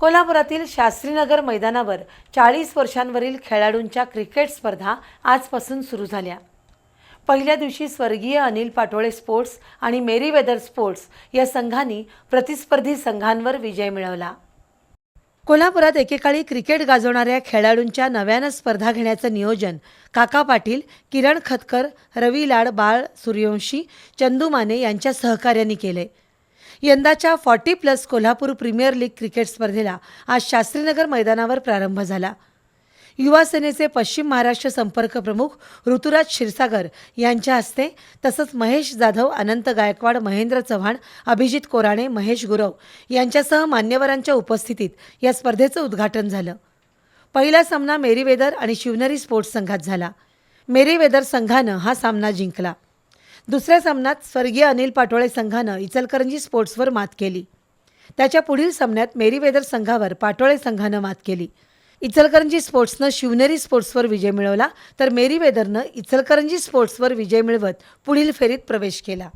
कोल्हापुरातील शास्त्रीनगर मैदानावर चाळीस वर्षांवरील खेळाडूंच्या क्रिकेट स्पर्धा आजपासून सुरू झाल्या. पहिल्या दिवशी स्वर्गीय अनिल पाटोळे स्पोर्ट्स आणि मेरी वेदर स्पोर्ट्स या संघांनी प्रतिस्पर्धी संघांवर विजय मिळवला. कोल्हापुरात एकेकाळी क्रिकेट गाजवणाऱ्या खेळाडूंच्या नव्यानं स्पर्धा घेण्याचं नियोजन काका पाटील किरण खतकर रवी लाड बाळ सूर्यवंशी चंदू माने यांच्या सहकार्याने केले. यंदाच्या forty plus Kolhapur premier league cricket स्पर्धेला आज शास्त्रीनगर मैदानावर प्रारंभ झाला. युवा सेनेचे पश्चिम महाराष्ट्र संपर्क प्रमुख ऋतुराज क्षीरसागर यांच्या हस्ते तसंच महेश जाधव अनंत गायकवाड महेंद्र चव्हाण अभिजित कोराणे महेश गुरव यांच्यासह मान्यवरांच्या उपस्थितीत या स्पर्धेचं उद्घाटन झालं. पहिला सामना मेरीवेदर आणि शिवनेरी स्पोर्ट्स संघात झाला. मेरीवेदर संघानं हा सामना जिंकला. दुसऱ्या सामन्यात स्वर्गीय अनिल पाटोळे संघानं इचलकरंजी स्पोर्ट्सवर मात केली. त्याच्या पुढील सामन्यात मेरीवेदर संघावर पाटोळे संघानं मात केली. इचलकरंजी स्पोर्ट्सनं शिवनेरी स्पोर्ट्सवर विजय मिळवला तर मेरीवेदरनं इचलकरंजी स्पोर्ट्सवर विजय मिळवत पुढील फेरीत प्रवेश केला.